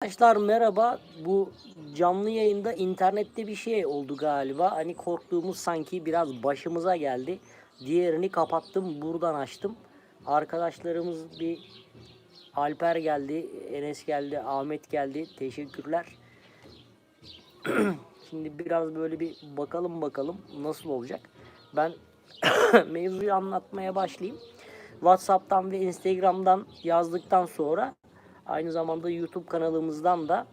Arkadaşlar merhaba. Bu canlı yayında internette bir şey oldu galiba. Hani korktuğumuz sanki biraz başımıza geldi. Diğerini kapattım, buradan açtım. Arkadaşlarımız bir Alper geldi, Enes geldi, Ahmet geldi. Teşekkürler. Şimdi biraz böyle bir bakalım bakalım nasıl olacak. Ben mevzuyu anlatmaya başlayayım. WhatsApp'tan ve Instagram'dan yazdıktan sonra aynı zamanda YouTube kanalımızdan da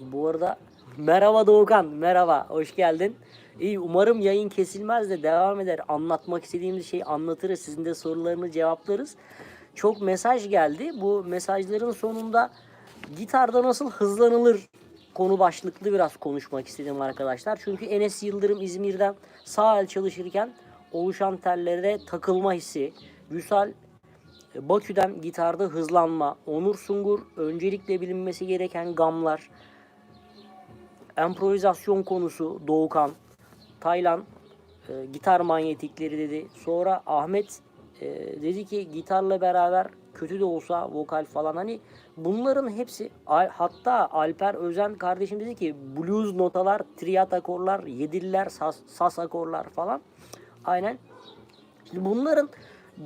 bu arada merhaba Doğukan, merhaba, hoş geldin. İyi, umarım yayın kesilmez de devam eder. Anlatmak istediğimiz şeyi anlatırız. Sizin de sorularını cevaplarız. Çok mesaj geldi. Bu mesajların sonunda gitarda nasıl hızlanılır konu başlıklı biraz konuşmak istedim arkadaşlar. Çünkü Enes Yıldırım İzmir'den sağ el çalışırken oluşan tellere takılma hissi, Vüsal Bakü'den gitarda hızlanma, Onur Sungur öncelikle bilinmesi gereken gamlar, improvizasyon konusu Doğukan, Taylan e, gitar manyetikleri dedi. Sonra Ahmet e, dedi ki gitarla beraber kötü de olsa vokal falan hani bunların hepsi hatta Alper Özen kardeşim dedi ki blues notalar, triyat akorlar, yediller, sas, sas akorlar falan. Aynen. Şimdi bunların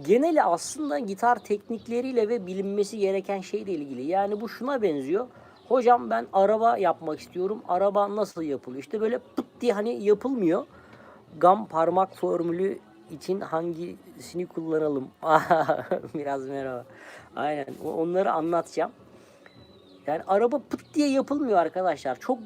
geneli aslında gitar teknikleriyle ve bilinmesi gereken şeyle ilgili. Yani bu şuna benziyor. Hocam ben araba yapmak istiyorum. Araba nasıl yapılıyor? İşte böyle pıt diye hani yapılmıyor. Gam parmak formülü için hangisini kullanalım? Biraz merhaba. Aynen. Onları anlatacağım. Yani araba pıt diye yapılmıyor arkadaşlar. Çok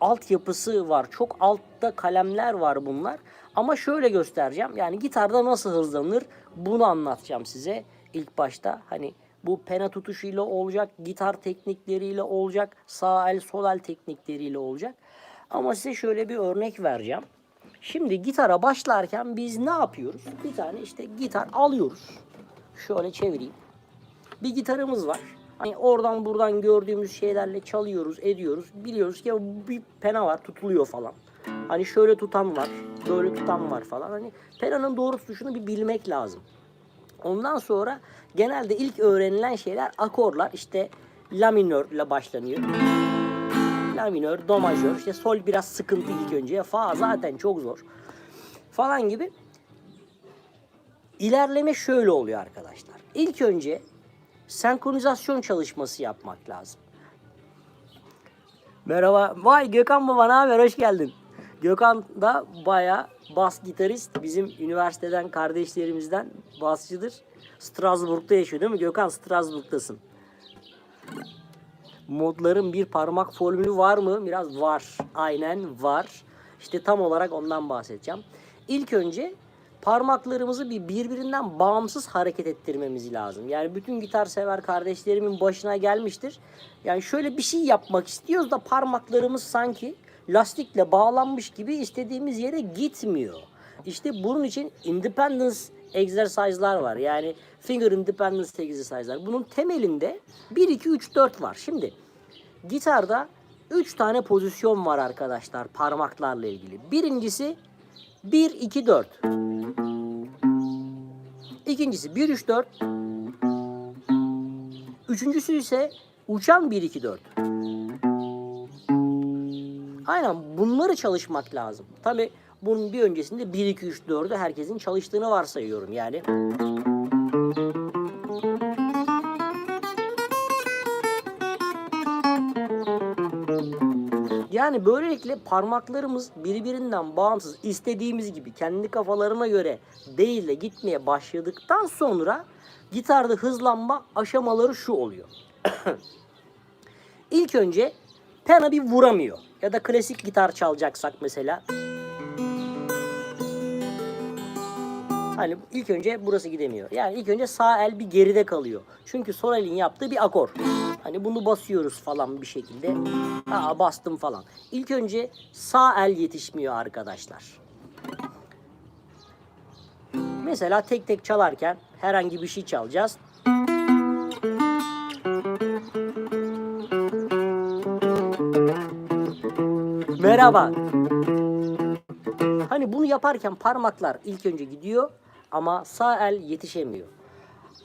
altyapısı var. Çok altta kalemler var bunlar. Ama şöyle göstereceğim. Yani gitarda nasıl hızlanır bunu anlatacağım size ilk başta. Hani bu pena tutuşuyla olacak, gitar teknikleriyle olacak, sağ el sol el teknikleriyle olacak. Ama size şöyle bir örnek vereceğim. Şimdi gitara başlarken biz ne yapıyoruz? Bir tane işte gitar alıyoruz. Şöyle çevireyim bir gitarımız var. Hani oradan buradan gördüğümüz şeylerle çalıyoruz, ediyoruz. Biliyoruz ki bir pena var, tutuluyor falan. Hani şöyle tutan var, böyle tutan var falan. Hani penanın doğru tutuşunu bir bilmek lazım. Ondan sonra genelde ilk öğrenilen şeyler akorlar. İşte la minör ile başlanıyor. La minör, do majör, işte sol biraz sıkıntı ilk önce. Fa zaten çok zor. Falan gibi. İlerleme şöyle oluyor arkadaşlar. İlk önce senkronizasyon çalışması yapmak lazım. Merhaba. Vay Gökhan baba ne haber? Hoş geldin. Gökhan da baya bas gitarist. Bizim üniversiteden kardeşlerimizden basçıdır. Strasbourg'da yaşıyor değil mi? Gökhan Strasbourg'tasın. Modların bir parmak formülü var mı? Biraz var. Aynen var. İşte tam olarak ondan bahsedeceğim. İlk önce parmaklarımızı bir birbirinden bağımsız hareket ettirmemiz lazım. Yani bütün gitar sever kardeşlerimin başına gelmiştir. Yani şöyle bir şey yapmak istiyoruz da parmaklarımız sanki lastikle bağlanmış gibi istediğimiz yere gitmiyor. İşte bunun için independence egzersizler var. Yani finger independence egzersizler. Bunun temelinde 1 2 3 4 var. Şimdi gitarda 3 tane pozisyon var arkadaşlar parmaklarla ilgili. Birincisi 1 2 4. İkincisi 1 3 4. Üçüncüsü ise uçan 1 2 4. Aynen bunları çalışmak lazım. Tabi bunun bir öncesinde 1 2 3 4'ü herkesin çalıştığını varsayıyorum yani. Yani böylelikle parmaklarımız birbirinden bağımsız istediğimiz gibi kendi kafalarına göre değil de gitmeye başladıktan sonra gitarda hızlanma aşamaları şu oluyor. İlk önce pena bir vuramıyor. Ya da klasik gitar çalacaksak mesela. Hani ilk önce burası gidemiyor. Yani ilk önce sağ el bir geride kalıyor. Çünkü sol elin yaptığı bir akor. Hani bunu basıyoruz falan bir şekilde. Aa bastım falan. İlk önce sağ el yetişmiyor arkadaşlar. Mesela tek tek çalarken herhangi bir şey çalacağız. Merhaba. Hani bunu yaparken parmaklar ilk önce gidiyor ama sağ el yetişemiyor.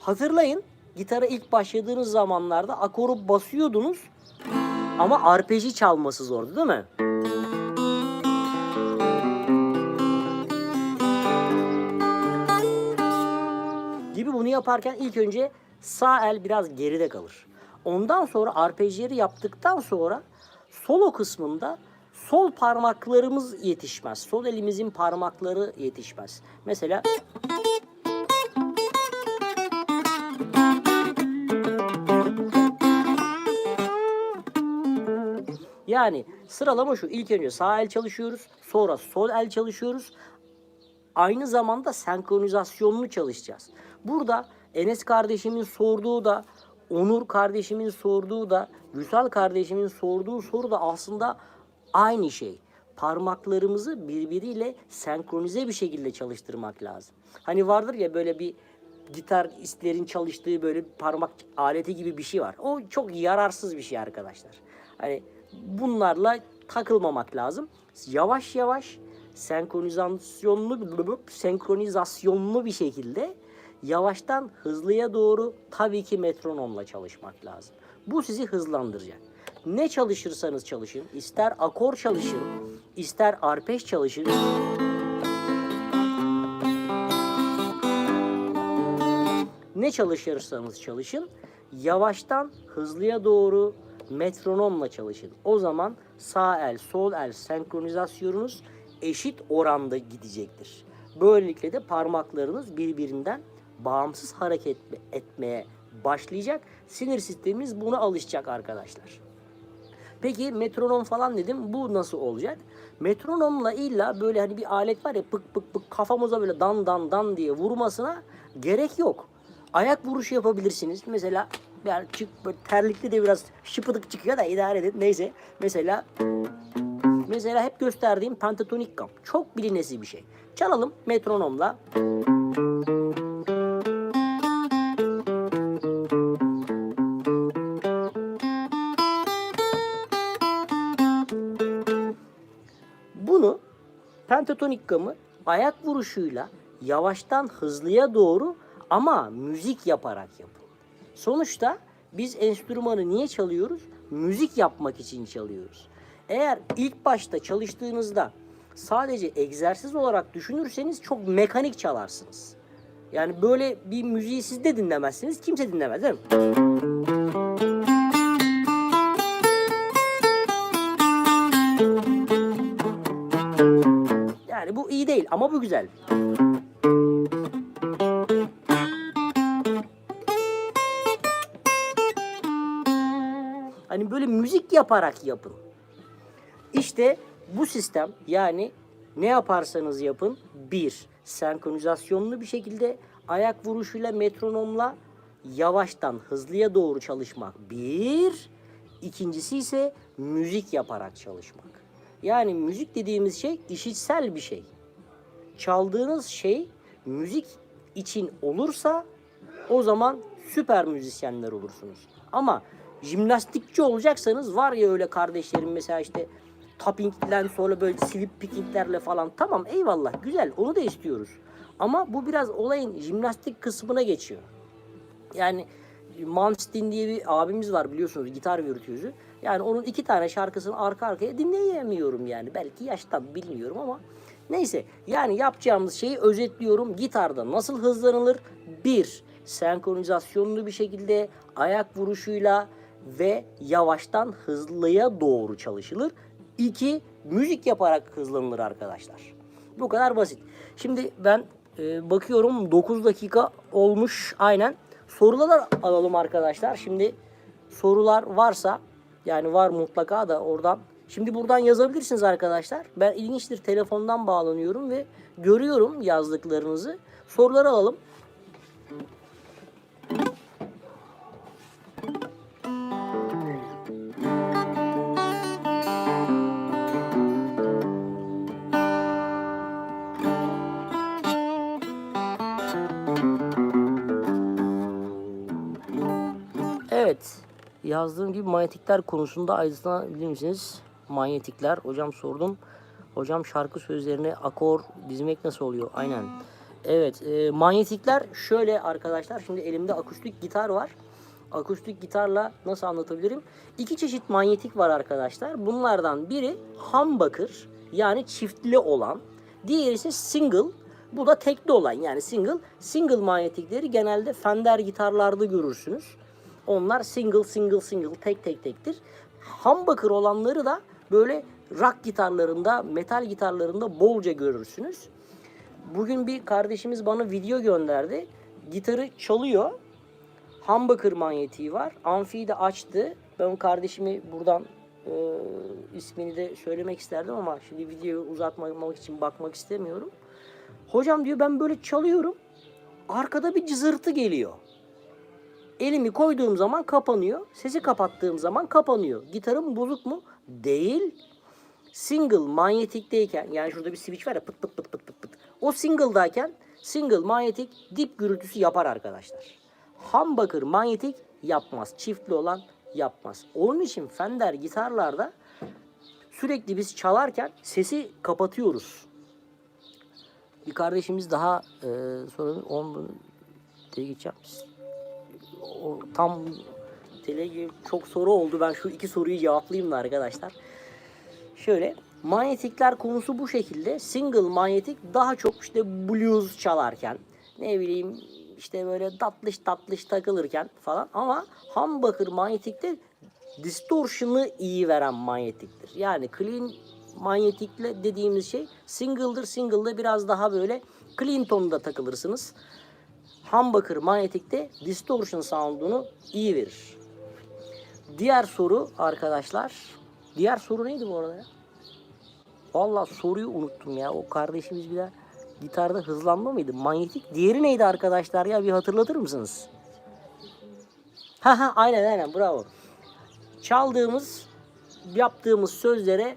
Hatırlayın gitara ilk başladığınız zamanlarda akoru basıyordunuz ama arpeji çalması zordu değil mi? gibi bunu yaparken ilk önce sağ el biraz geride kalır. Ondan sonra arpejleri yaptıktan sonra solo kısmında sol parmaklarımız yetişmez. Sol elimizin parmakları yetişmez. Mesela yani sıralama şu. İlk önce sağ el çalışıyoruz. Sonra sol el çalışıyoruz aynı zamanda senkronizasyonunu çalışacağız. Burada Enes kardeşimin sorduğu da Onur kardeşimin sorduğu da Vüsal kardeşimin sorduğu soru da aslında aynı şey. Parmaklarımızı birbiriyle senkronize bir şekilde çalıştırmak lazım. Hani vardır ya böyle bir gitaristlerin çalıştığı böyle parmak aleti gibi bir şey var. O çok yararsız bir şey arkadaşlar. Hani bunlarla takılmamak lazım. Yavaş yavaş senkronizasyonlu senkronizasyonlu bir şekilde yavaştan hızlıya doğru tabii ki metronomla çalışmak lazım. Bu sizi hızlandıracak. Ne çalışırsanız çalışın, ister akor çalışın, ister arpej çalışın. Ne çalışırsanız çalışın, yavaştan hızlıya doğru metronomla çalışın. O zaman sağ el, sol el senkronizasyonunuz eşit oranda gidecektir. Böylelikle de parmaklarınız birbirinden bağımsız hareket etmeye başlayacak. Sinir sistemimiz buna alışacak arkadaşlar. Peki metronom falan dedim. Bu nasıl olacak? Metronomla illa böyle hani bir alet var ya pık pık pık kafamıza böyle dan dan dan diye vurmasına gerek yok. Ayak vuruşu yapabilirsiniz. Mesela yani çık böyle terlikli de biraz şıpıdık çıkıyor da idare edin. Neyse. Mesela Mesela hep gösterdiğim pentatonik gam. Çok bilinesi bir şey. Çalalım metronomla. Pentatonik gamı ayak vuruşuyla yavaştan hızlıya doğru ama müzik yaparak yapın. Sonuçta biz enstrümanı niye çalıyoruz? Müzik yapmak için çalıyoruz. Eğer ilk başta çalıştığınızda sadece egzersiz olarak düşünürseniz çok mekanik çalarsınız. Yani böyle bir müziği siz de dinlemezsiniz, kimse dinlemez değil mi? İyi değil ama bu güzel. Hani böyle müzik yaparak yapın. İşte bu sistem yani ne yaparsanız yapın bir senkronizasyonlu bir şekilde ayak vuruşuyla metronomla yavaştan hızlıya doğru çalışmak bir. İkincisi ise müzik yaparak çalışmak. Yani müzik dediğimiz şey işitsel bir şey. Çaldığınız şey müzik için olursa o zaman süper müzisyenler olursunuz. Ama jimnastikçi olacaksanız var ya öyle kardeşlerim mesela işte tapping'den sonra böyle slip picking'lerle falan tamam eyvallah güzel onu da istiyoruz. Ama bu biraz olayın jimnastik kısmına geçiyor. Yani Manstein diye bir abimiz var biliyorsunuz gitar virtüözü. Yani onun iki tane şarkısını arka arkaya dinleyemiyorum yani. Belki yaştan bilmiyorum ama neyse. Yani yapacağımız şeyi özetliyorum. Gitarda nasıl hızlanılır? Bir, senkronizasyonlu bir şekilde ayak vuruşuyla ve yavaştan hızlıya doğru çalışılır. İki, müzik yaparak hızlanılır arkadaşlar. Bu kadar basit. Şimdi ben e, bakıyorum 9 dakika olmuş aynen. Sorular alalım arkadaşlar. Şimdi sorular varsa yani var mutlaka da oradan. Şimdi buradan yazabilirsiniz arkadaşlar. Ben ilginçtir telefondan bağlanıyorum ve görüyorum yazdıklarınızı. Soruları alalım. Evet. Yazdığım gibi manyetikler konusunda aydınlatabilir misiniz? Manyetikler. Hocam sordum. Hocam şarkı sözlerine akor dizmek nasıl oluyor? Aynen. Evet, e, manyetikler şöyle arkadaşlar. Şimdi elimde akustik gitar var. Akustik gitarla nasıl anlatabilirim? İki çeşit manyetik var arkadaşlar. Bunlardan biri humbucker yani çiftli olan. Diğeri ise single. Bu da tekli olan yani single. Single manyetikleri genelde Fender gitarlarda görürsünüz. Onlar single single single tek tek tektir. Humbucker olanları da böyle rock gitarlarında, metal gitarlarında bolca görürsünüz. Bugün bir kardeşimiz bana video gönderdi. Gitarı çalıyor. Humbucker manyetiği var. Amfiyi de açtı. Ben kardeşimi buradan e, ismini de söylemek isterdim ama şimdi videoyu uzatmamak için bakmak istemiyorum. Hocam diyor ben böyle çalıyorum. Arkada bir cızırtı geliyor. Elimi koyduğum zaman kapanıyor. Sesi kapattığım zaman kapanıyor. Gitarım bozuk mu? Değil. Single manyetikteyken yani şurada bir switch var ya pıt pıt pıt pıt pıt pıt. O single'dayken single manyetik dip gürültüsü yapar arkadaşlar. Humbucker manyetik yapmaz. Çiftli olan yapmaz. Onun için Fender gitarlarda sürekli biz çalarken sesi kapatıyoruz. Bir kardeşimiz daha e, sorun on diye geçeceğim. O, tam tele çok soru oldu. Ben şu iki soruyu cevaplayayım da arkadaşlar. Şöyle manyetikler konusu bu şekilde. Single manyetik daha çok işte blues çalarken ne bileyim işte böyle tatlış tatlış takılırken falan ama humbucker manyetikte distortion'ı iyi veren manyetiktir. Yani clean manyetikle dediğimiz şey single'dır. Single'da biraz daha böyle clean tonda takılırsınız. Humbucker manyetikte distortion sound'unu iyi verir. Diğer soru arkadaşlar. Diğer soru neydi bu arada ya? Valla soruyu unuttum ya. O kardeşimiz bir de gitarda hızlanma mıydı? Manyetik. Diğeri neydi arkadaşlar ya? Bir hatırlatır mısınız? Ha ha aynen aynen bravo. Çaldığımız, yaptığımız sözlere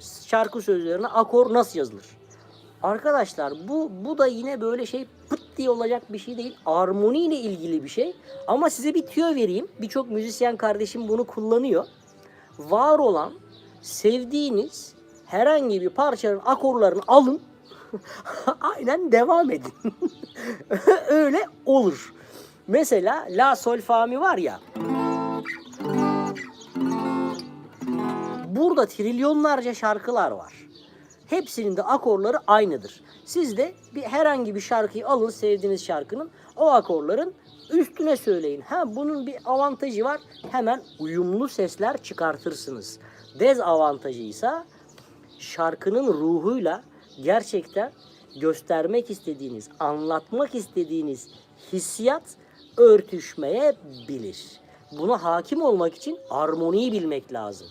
şarkı sözlerine akor nasıl yazılır? Arkadaşlar bu bu da yine böyle şey pıt diye olacak bir şey değil. Armoni ile ilgili bir şey. Ama size bir tüyo vereyim. Birçok müzisyen kardeşim bunu kullanıyor. Var olan sevdiğiniz herhangi bir parçanın akorlarını alın. Aynen devam edin. Öyle olur. Mesela La Sol Fa Mi var ya. Burada trilyonlarca şarkılar var. Hepsinin de akorları aynıdır. Siz de bir herhangi bir şarkıyı alın sevdiğiniz şarkının o akorların üstüne söyleyin. Ha bunun bir avantajı var. Hemen uyumlu sesler çıkartırsınız. Dezavantajı ise şarkının ruhuyla gerçekten göstermek istediğiniz, anlatmak istediğiniz hissiyat örtüşmeyebilir. Buna hakim olmak için armoniyi bilmek lazım.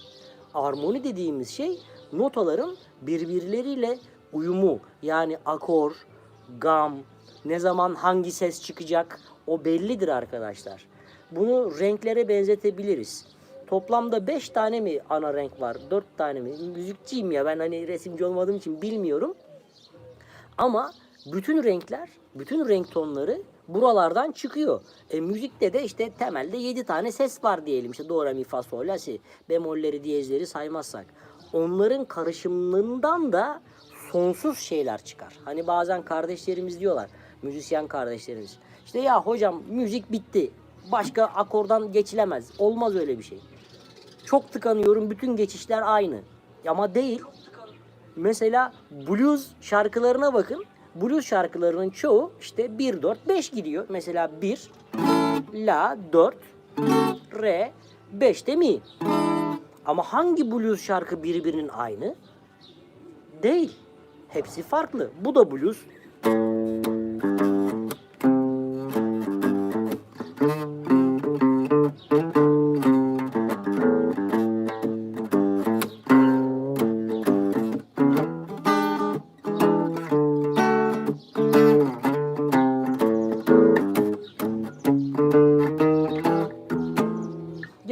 Armoni dediğimiz şey notaların birbirleriyle uyumu yani akor, gam, ne zaman hangi ses çıkacak o bellidir arkadaşlar. Bunu renklere benzetebiliriz. Toplamda 5 tane mi ana renk var? 4 tane mi? Müzikçiyim ya ben hani resimci olmadığım için bilmiyorum. Ama bütün renkler, bütün renk tonları buralardan çıkıyor. E, müzikte de işte temelde 7 tane ses var diyelim. İşte do, re, mi, fa, sol, la, si. Bemolleri, diyezleri saymazsak. Onların karışımından da sonsuz şeyler çıkar. Hani bazen kardeşlerimiz diyorlar, müzisyen kardeşlerimiz. İşte ya hocam müzik bitti. Başka akordan geçilemez. Olmaz öyle bir şey. Çok tıkanıyorum. Bütün geçişler aynı. Ama değil. Mesela blues şarkılarına bakın. Blues şarkılarının çoğu işte 1 4 5 gidiyor. Mesela 1 la 4 re 5 de mi. Ama hangi blues şarkı birbirinin aynı? Değil. Hepsi farklı. Bu da blues.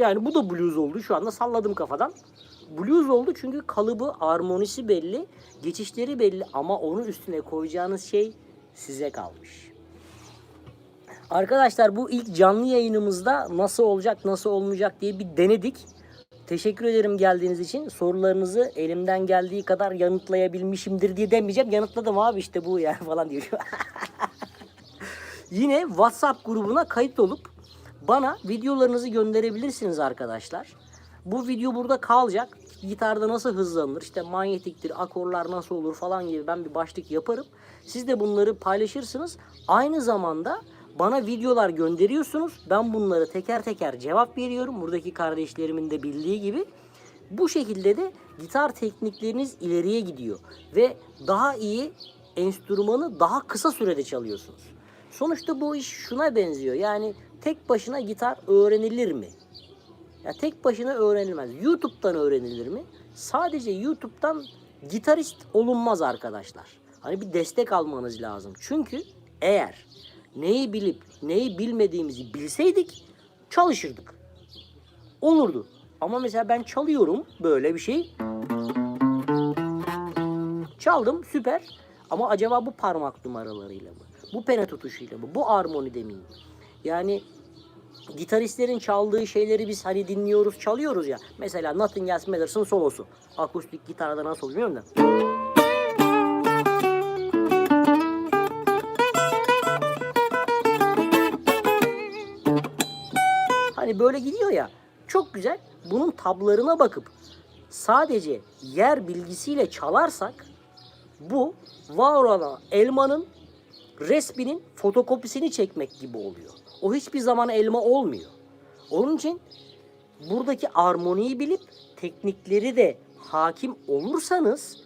Yani bu da blues oldu. Şu anda salladım kafadan. Blues oldu çünkü kalıbı, armonisi belli, geçişleri belli ama onun üstüne koyacağınız şey size kalmış. Arkadaşlar bu ilk canlı yayınımızda nasıl olacak, nasıl olmayacak diye bir denedik. Teşekkür ederim geldiğiniz için. Sorularınızı elimden geldiği kadar yanıtlayabilmişimdir diye demeyeceğim. Yanıtladım abi işte bu yani falan diyor. Yine WhatsApp grubuna kayıt olup bana videolarınızı gönderebilirsiniz arkadaşlar. Bu video burada kalacak. Gitarda nasıl hızlanır, işte manyetiktir, akorlar nasıl olur falan gibi ben bir başlık yaparım. Siz de bunları paylaşırsınız. Aynı zamanda bana videolar gönderiyorsunuz. Ben bunları teker teker cevap veriyorum. Buradaki kardeşlerimin de bildiği gibi. Bu şekilde de gitar teknikleriniz ileriye gidiyor ve daha iyi enstrümanı daha kısa sürede çalıyorsunuz. Sonuçta bu iş şuna benziyor. Yani tek başına gitar öğrenilir mi? Ya tek başına öğrenilmez. YouTube'dan öğrenilir mi? Sadece YouTube'dan gitarist olunmaz arkadaşlar. Hani bir destek almanız lazım. Çünkü eğer neyi bilip neyi bilmediğimizi bilseydik çalışırdık. Olurdu. Ama mesela ben çalıyorum böyle bir şey. Çaldım süper. Ama acaba bu parmak numaralarıyla mı? Bu pene tutuşuyla mı? Bu armonide miyim? Yani gitaristlerin çaldığı şeyleri biz hani dinliyoruz, çalıyoruz ya. Mesela Nothing Else Matters'ın solosu. Akustik gitarda nasıl bilmiyorum da. Hani böyle gidiyor ya. Çok güzel. Bunun tablarına bakıp sadece yer bilgisiyle çalarsak bu var olan elmanın resminin fotokopisini çekmek gibi oluyor. O hiçbir zaman elma olmuyor. Onun için buradaki armoniyi bilip teknikleri de hakim olursanız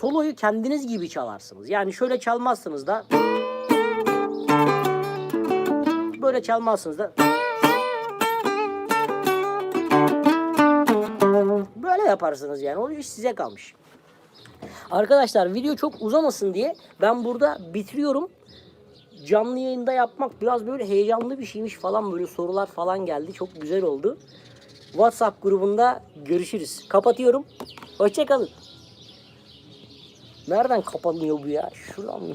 soloyu kendiniz gibi çalarsınız. Yani şöyle çalmazsınız da böyle çalmazsınız da böyle yaparsınız yani. O iş size kalmış. Arkadaşlar video çok uzamasın diye ben burada bitiriyorum. Canlı yayında yapmak biraz böyle heyecanlı bir şeymiş falan böyle sorular falan geldi. Çok güzel oldu. WhatsApp grubunda görüşürüz. Kapatıyorum. Hoşçakalın. Nereden kapanıyor bu ya? Şuradan mı?